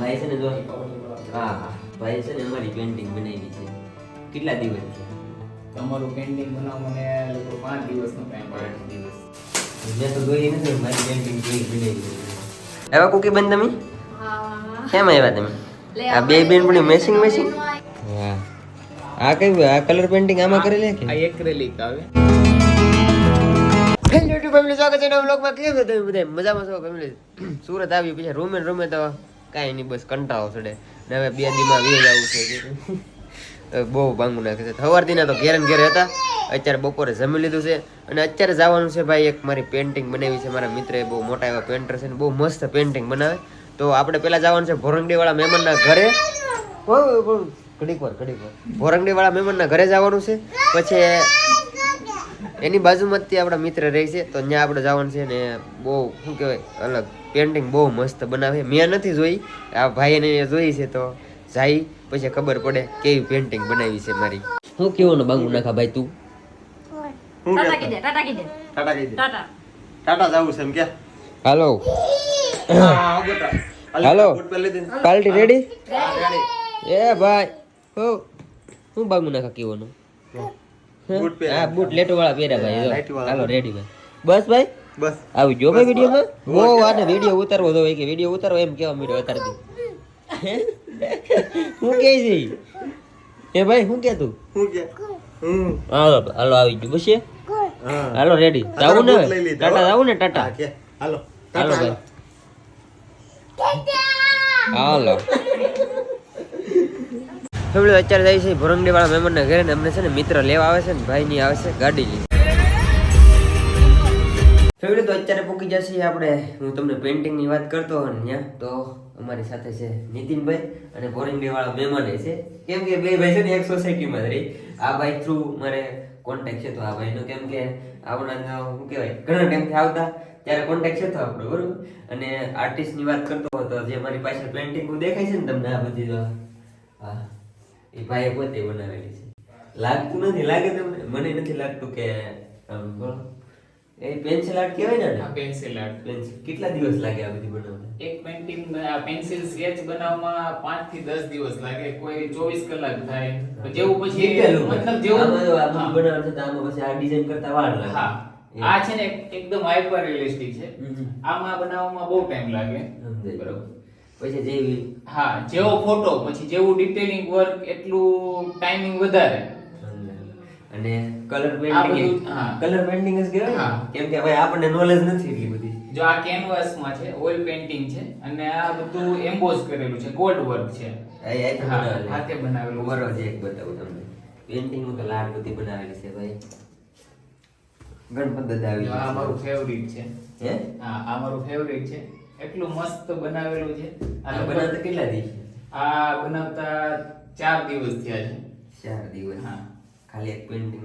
ભાઈ છે ને જો હા હા. ભાઈ છે ને અમારી પેન્ટિંગ બનાવી છે. કેટલા દિવસ છે? તમારું પેન્ટિંગ બનાવવાને લોકો પાંચ દિવસનો ટાઈમ પાંચ દિવસ. મેં તો જોઈ નથી મારી પેન્ટિંગ જોઈ બનાવી એવા કુકી બેન તમે? કેમ આવ્યા તમે? આ બે બેન પણ મેસિંગ મેસિંગ હા. આ કઈ આ કલર પેન્ટિંગ આમાં કરેલી કે આ એક્રેલિક આવે. હેલો યુટ્યુબ ફેમિલી સ્વાગત છે નવા વ્લોગમાં કેમ છો તમે બધા? મજામાં છો ફેમિલી સુરત આવી પછી રૂમે રૂમે તો કાંઈ નહીં બસ કંટાળો ચડે. ને હવે બે દીમાં વીજ આવું છે. બહુ ભાંગું નાખે છે. સવારથી ના તો ઘેર ઘેર હતા. અત્યારે બપોરે જમી લીધું છે. અને અત્યારે જવાનું છે ભાઈ એક મારી પેન્ટિંગ બનાવી છે. મારા મિત્રએ બહુ મોટા એવા પેન્ટર છે ને બહુ મસ્ત પેન્ટિંગ બનાવે. તો આપણે પહેલાં જવાનું છે ભોરંગડીવાળા મહેમાનના ઘરે. ઘડીક વાર ઘડીક વાર. ભોરંગડીવાળા મહેમાનના ઘરે જવાનું છે. પછી એની બાજુમાં જ આપણા મિત્ર રહે છે તો ત્યાં આપણે જવાનું છે ને બહુ શું કહેવાય અલગ પેન્ટિંગ બહુ મસ્ત બનાવે. મેં નથી જોઈ આ ભાઈને જોઈ છે તો જાય પછી ખબર પડે કેવી પેન્ટિંગ બનાવી છે મારી. શું કેવો ને બાંગુ નાખા ભાઈ તું? ટાટા કીધે ટાટા કીધે. ટાટા કહી દે ટાટા ટાટા જવું છે એમ કે. હાલો. હાલો. પાર્ટી રેડી એ ભાઈ હો. હું બાંગુ નાખા કેવાનું બૂટ. હા બૂટ લેટો વાળા પહેર્યા ભાઈ ચાલો હાલો રેડી ભાઈ. બસ ભાઈ? બસ. આવી જો ભાઈ વિડીયોમાં બહુ આને વીડિયો ઉતારવો તો કે વીડિયો ઉતારવો એમ કેવા મીડિયો ઉતારી દે હું? કે છે? એ ભાઈ હું કે તું? હું કે? હમ હાલો હાલો આવી ગયું. બસ હાલો રેડી જાવું ને ટાટા. જાવું ને ટાટા? હાલો. હાલો ભાઈ. હાલો. ફેમિલી અત્યારે જાય છે ભરંગડી વાળા મહેમાનના ઘરે ને અમને છે ને મિત્ર લેવા આવે છે ને ભાઈ ની આવે છે ગાડી લઈ. તો અત્યારે પૂકી જશે આપણે. હું તમને પેઇન્ટિંગની વાત કરતો હોય ત્યાં, તો અમારી સાથે છે નીતિનભાઈ અને ભોરંગડી વાળા મહેમાન છે. કેમ કે બે ભાઈ છે ને એક સોસાયટીમાં રહી. આ ભાઈ થ્રુ મારે કોન્ટેક્ટ છે તો આ ભાઈનો કેમ કે આપણા શું કહેવાય, ઘણા ટાઈમથી આવતા, ત્યારે કોન્ટેક્ટ છે તો આપણો, બરોબર? અને આર્ટિસ્ટની વાત કરતો હતો જે મારી પાસે પેઇન્ટિંગ દેખાય છે ને તમને આ બધી હા. એ ભાઈએ પોતે બનાવેલી છે. લાગતું નથી લાગે તમને? મને નથી લાગતું કે એ પેન્સિલ આર્ટ કહેવાય ને આ પેન્સિલ આર્ટ પેન્સિલ કેટલા દિવસ લાગે આ બધી બનાવવા એક પેન્ટિંગ પેન્સિલ સ્કેચ બનાવવામાં પાંચથી દસ દિવસ લાગે. કોઈ ચોવીસ કલાક થાય. જેવું પછી મતલબ જેવું આમાં બનાવવાનું છે તો આમાં પછી આ ડિઝાઇન કરતા વાર લાગે. હા. આ છે ને એકદમ હાઈપર રિયલિસ્ટિક છે. આમાં બનાવવામાં બહુ ટાઈમ લાગે. બરોબર. પછી જેવી. હા જેવો ફોટો પછી જેવું ડિટેલિંગ વર્ક એટલું ટાઈમિંગ વધારે. અને કલર પેઇન્ટિંગ હા. કલર પેઇન્ટિંગ જ કહેવાય હા. કેમ કે ભાઈ આપણને નોલેજ નથી એટલી બધી. જો આ કેનવાસમાં છે ઓઇલ પેઇન્ટિંગ છે અને આ બધું એમ્બોઝ કરેલું છે ગોલ્ડ વર્ક છે. હાથે બનાવેલું. ઊભા જે એક બતાવું તમને. પેઇન્ટિંગનું લાડ બધી બનાવેલી છે ભાઈ. ગણપત દાદા આવી આ મારું ફેવરિટ છે. હે? હા આ મારું ફેવરિટ છે. એટલું મસ્ત બનાવેલું છે. આ આ બનાવતા કેટલા દિવસ? આ બનાવતા ચાર દિવસ થયા છે. ચાર દિવસ? હા. ખાલી એક પેઇન્ટિંગ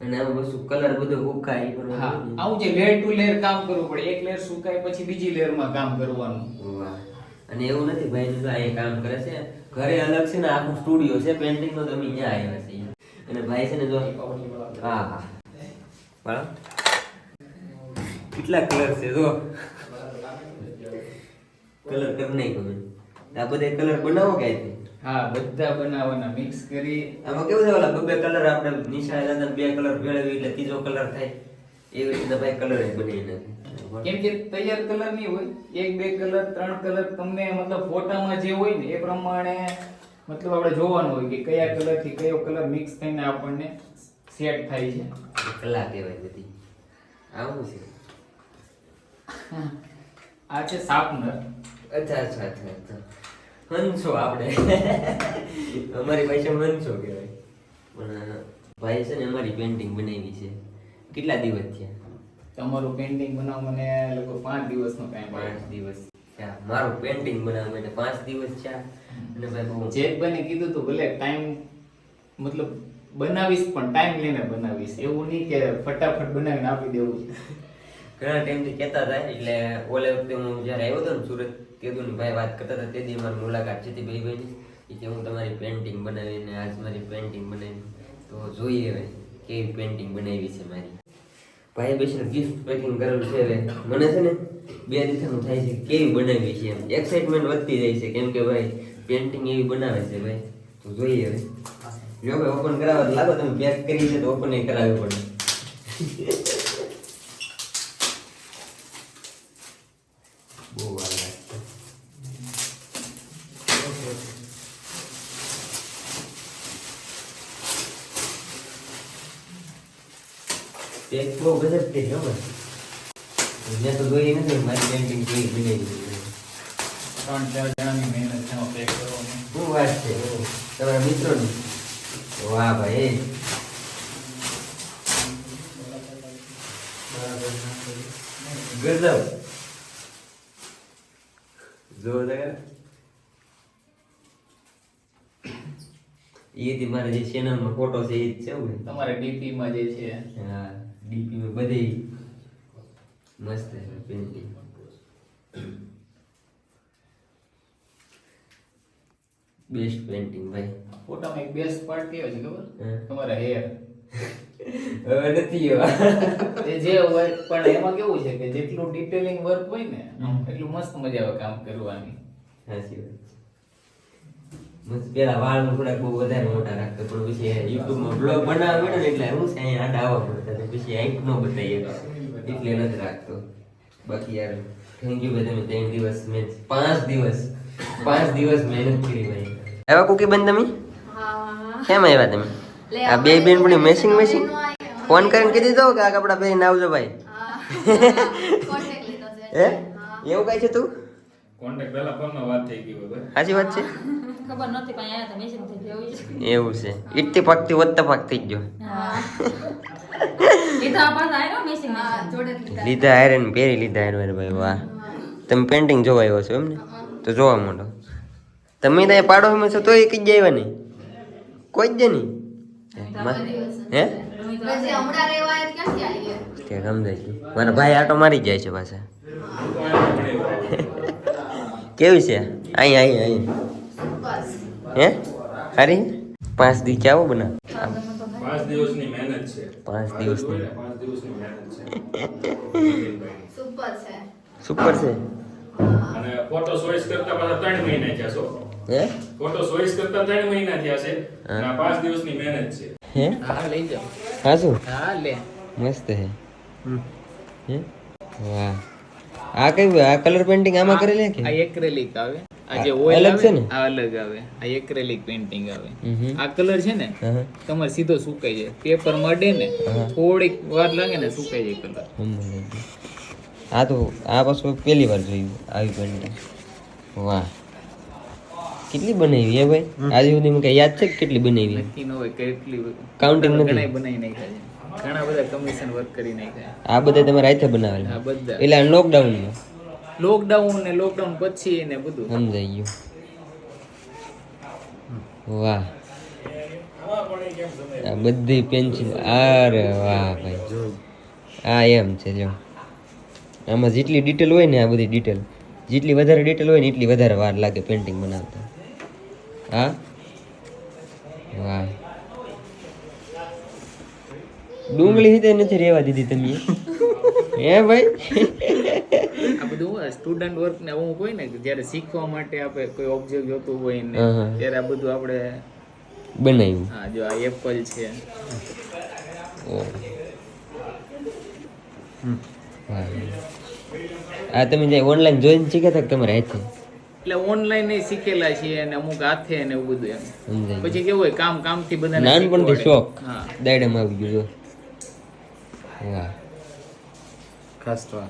અને આમાં બધું કલર બધો ઉકાય એ પણ હા. આવું છે લેયર ટુ લેયર કામ કરવું પડે. એક લેયર સુકાય પછી બીજી લેયરમાં કામ કરવાનું. વાહ. અને એવું નથી ભાઈ જો તો અહીંયા કામ કરે છે ઘરે અલગ છે ને આખું સ્ટુડિયો છે પેઇન્ટિંગ નો તમે અહીંયા આવ્યા છે અને ભાઈ છે ને જો હા હા. બરાબર કેટલા કલર છે જો. કલર કરી નાખ્યો આ બધા કલર બનાવો ક્યાંથી હા બધા બનાવવાના મિક્સ કરી. આમાં કેવું છે ઓલા બબે કલર આપણે નિશાળે જતા બે કલર ભેળવી એટલે ત્રીજો કલર થાય. એવી રીતના ભાઈ કલર બનાવી નાખે. કેમ કે તૈયાર કલર નહીં હોય. એક બે કલર ત્રણ કલર તમને મતલબ ફોટામાં જે હોય ને એ પ્રમાણે મતલબ આપણે જોવાનું હોય કે કયા કલરથી કયો કલર મિક્સ થઈને આપણને સેટ થાય છે. કલા કહેવાય બધી. આવું છે. આ છે શાર્પનર. અચ્છા અચ્છા અચ્છા હંસો આપણે. અમારી પાસે હંસો કહેવાય. પણ ભાઈ છે ને અમારી પેન્ટિંગ બનાવી છે. કેટલા દિવસ થયા? તમારું પેઇન્ટિંગ બનાવ મને લગભગ પાંચ દિવસનો ટાઈમ પાંચ દિવસ થયા. મારું પેન્ટિંગ બનાવ માટે પાંચ દિવસ થયા. અને ભાઈ બહુ જેકભાઈને કીધું તું ભલે ટાઈમ મતલબ બનાવીશ પણ ટાઈમ લઈને બનાવીશ. એવું નહીં કે ફટાફટ બનાવીને આપી દેવું ઘણા ટાઈમથી કહેતા હતા એટલે ઓલે વખતે હું જ્યારે આવ્યો હતો ને સુરત તેદુની ભાઈ વાત કરતા હતા, તે દી મારી મુલાકાત છે તે ભાઈ ભાઈની કે હું તમારી પેન્ટિંગ બનાવીને, આજ મારી પેન્ટિંગ બનાવી તો જોઈએ હવે કેવી પેન્ટિંગ બનાવી છે મારી. ભાઈ બેસીને ગિફ્ટ પેકિંગ કરેલું છે હવે. મને છે ને બે દિવસનું થાય છે કેવી બનાવી છે એમ. એક્સાઇટમેન્ટ વધતી જાય છે, કેમ કે ભાઈ પેન્ટિંગ એવી બનાવે છે ભાઈ. તો જોઈએ હવે. જો ભાઈ ઓપન કરાવવા લાગો, તમે પેક કરી છે તો ઓપન કરાવવી પડે બહુ વાર લાગશે પેક બહુ ગજબ થઈ ગયો ભાઈ મેં તો જોઈ નથી મારી પેન્ટિંગ જોઈ બનાવી છે ત્રણ ચાર જણાની મહેનત છે પેક કરવાની શું વાત છે તમારા મિત્રોની વાહ ભાઈ ગજબ જો એ મારા જે ચેનલમાં ફોટો છે એ જ છે તમારે ડીપીમાં જે છે. હા. ડીપી બધી મસ્ત છે પેન્ટિંગ. બેસ્ટ પેન્ટિંગ ભાઈ. ફોટામાં એક બેસ્ટ પાર્ટ કેવો છે ખબર? તમારા હેર હવે નથી એવા. જે હોય પણ એમાં કેવું છે કે જેટલું ડિટેલિંગ વર્ક હોય ને એટલું મસ્ત મજા આવે કામ કરવાની. સાચી વાત પેલા વાળ થોડાક બહુ વધારે મોટા રાખતો પણ પછી યુટ્યુબમાં બ્લોગ બનાવવા ને એટલે હું અહીંયા આડા આવવા પડતા પછી હાઈટ નો બતાવીએ. એટલે નથી રાખતો. બાકી યાર થેન્ક યુ બધા ત્રણ દિવસ મેં પાંચ દિવસ પાંચ દિવસ મહેનત કરી ભાઈ. એવા કુકી બેન તમે? કેમ આવ્યા તમે? આ બે બેન પણ મેસિંગ મેસિંગ ફોન કરીને કીધી દો કે આ કપડા પહેરીને આવજો ભાઈ. હે. એવું કઈ છે તું? કોન્ટેક્ટ પહેલા ફોનમાં વાત થઈ ગઈ હોય સાચી વાત છે? ખબર નથી પણ આયા તો મેસેજ થઈ ગયો એવું છે. એવું છે. ઈટતી પાકતી વધતા પાકતી જ જો હા. એ તો આ પાસે આવ્યો મેસેજ જોડે લીધા. આયરન પહેરી લીધા આયરન ભાઈ વાહ. તમે પેન્ટિંગ જોવા આવ્યો છો એમ ને? તો જોવા માંડો. તમે ત્યાં પાડો હમે છો તો એક જ આવ્યા નહીં. કોઈ જ નહીં. હે ગયા કે સમજાય છે. મારા ભાઈ આટો મારી જાય છે પાછા. કેવી છે? અહીં અહીં અહીં હે? ખરી પાંચ દી ચાવો બના? પાંચ દિવસની મહેનત છે. પાંચ દિવસની. પાંચ દિવસની મહેનત છે. સુપર છે. સુપર છે? અને ફોટો ચોઈસ કરતા પાછા ત્રણ મહિના થયા છો હે? ફોટો ચોઈસ કરતા ત્રણ મહિના થયા છે. અને પાંચ દિવસની મહેનત છે. હે? હા લઈ જાઓ. હા શું? હા લે. મસ્ત હે. હે? વાહ. આ કયું આ કલર પેઇન્ટિંગ આમાં કરેલી કે? આ એક્રેલિક આવે. આ જે ઓઇલ અલગ આવે છે ને? આ અલગ આવે. આ એક્રેલિક પેઇન્ટિંગ આવે. આ કલર છે ને તમારે સીધો સુકાઈ જાય. પેપર મડે ને થોડીક વાર લાગે ને સુકાઈ જાય કલર આ તો આ પાછું પહેલી વાર જોયું આવી પેઇન્ટિંગ વાહ. કેટલી બનાવી હે ભાઈ? આજે સુધી મને યાદ છે કે કેટલી બનાવી? નક્કી ન હોય કેટલી કાઉન્ટિંગ નથી. બનાવી નાખ્યા છે. ઘણા બધા કમિશન વર્ક કરી નાખ્યા. આ બધા તમારે રાતે બનાવેલા. આ બધા. એટલે લોકડાઉનમાં લોકડાઉન ને લોકડાઉન પછી ને બધું. સમજાઈ ગયું. વાહ. આ બધી પેન્સિલ અરે વાહ ભાઈ. આ એમ છે જો. આમાં જેટલી ડિટેલ હોય ને આ બધી ડિટેલ જેટલી વધારે ડિટેલ હોય ને એટલી વધારે વાર લાગે પેન્ટિંગ બનાવતા. હા? વાહ. ડુંગળી હિતે નથી રહેવા દીધી તમે. હે ભાઈ? આ બધું સ્ટુડન્ટ વર્ક ને હું હોય ને જ્યારે શીખવા માટે આપણે કોઈ ઓબ્જેક્ટ જોતું હોય ને. ત્યારે આ બધું આપણે બનાવ્યું. હા જો આ એપલ છે. વાહ. આ તમે જે ઓનલાઈન જોઈને શીખ્યા હતા તમારે હાથે? એટલે ઓનલાઈન શીખેલા છીએ અને અમુક હાથે ને એવું બધું એમ. પછી કેવું હોય કામ કામથી બધા નાનપણથી શોખ. હા. દાયડામાં આવી ગયો ખાસ તો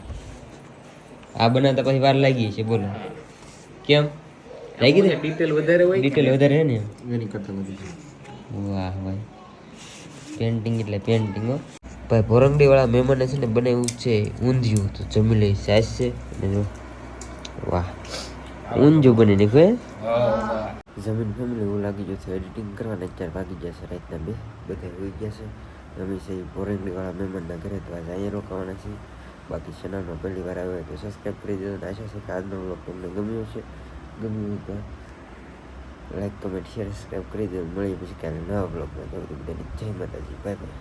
આ. બનાવતા પછી વાર લાગી છે બોલો. કેમ? લાગી છે? ડિટેલ વધારે હોય ડિટેલ વધારે હે ને? એની કરતા વધી વાહ ભાઈ. પેન્ટિંગ એટલે પેન્ટિંગ હો. ભાઈ ભોરંગડી વાળા મહેમાને છે ને બનાવ્યું છે ઊંધિયું. તો જમી લઈ સાસ છે. અને વાહ. ઊંધિયું બની નીકળે જમીન ફેમિલી એવું લાગી ગયું છે. એડિટિંગ કરવાના ચાર ભાગી ગયા છે રાતના બે. બધા હોઈ ગયા છે. અમે છે ભોરંગડી વાળા મહેમાનના ઘરે તો આજે અહીંયા રોકાવાના છીએ. બાકી ચેનલમાં પહેલી વાર આવ્યો તો સબસ્ક્રાઈબ કરી દેજો આશા છે કે આજનો બ્લોગ તમને ગમ્યો છે ગમ્યું તો લાઈક કમેન્ટ શેર સબસ્ક્રાઈબ કરી દેજો. મળીએ પછી ક્યારે નવા બ્લોગમાં તો જય માતાજી. Bye bye